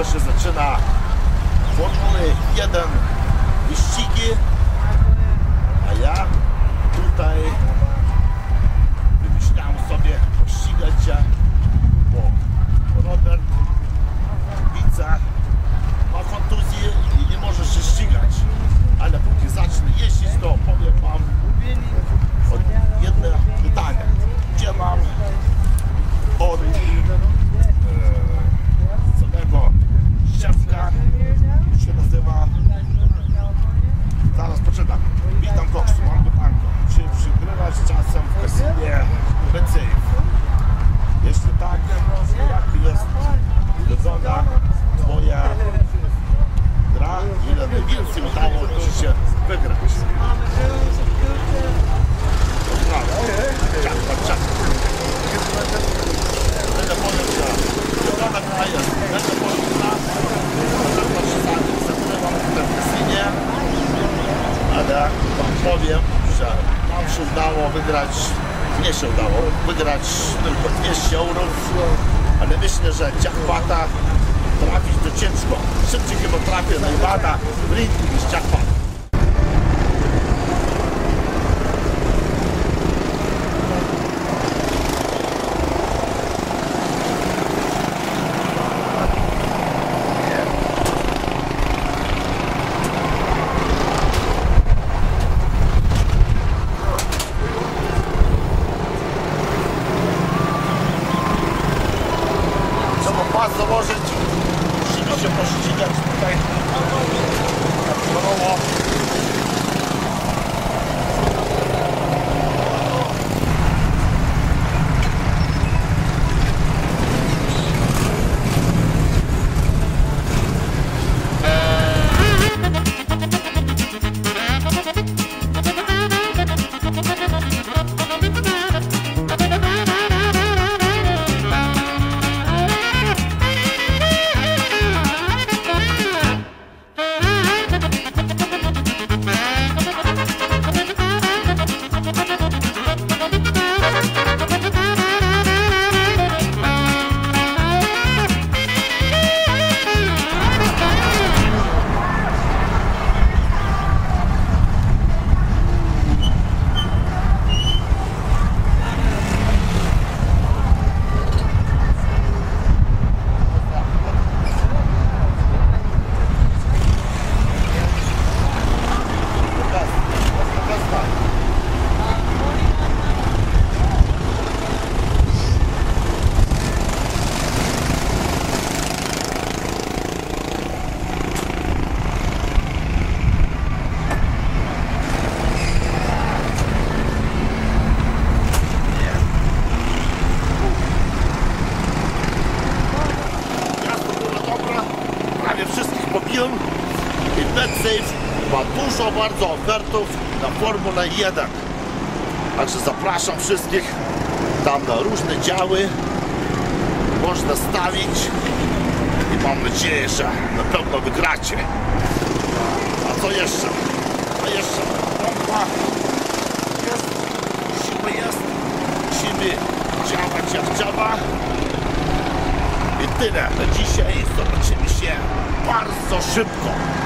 niedługo się zaczyna. Formuły 1 wyścigi, a ja tutaj powiem, że nam się udało wygrać, nie się udało wygrać tylko 200 euro, ale myślę, że jackpota trafić to ciężko. Szybciej chyba trafię na w niż jackpot. Trzeba pas założyć, musimy się pościgać tutaj. Pobiłem i BetSafe ma dużo bardzo ofertów na Formulę 1. Także zapraszam wszystkich tam na różne działy. Można stawić i mam nadzieję, że na pewno wygracie. A co jeszcze? Co jeszcze? Pompa jest, siły jest, musimy działać jak działa. I tyle na dzisiaj. Zobaczymy się bardzo szybko.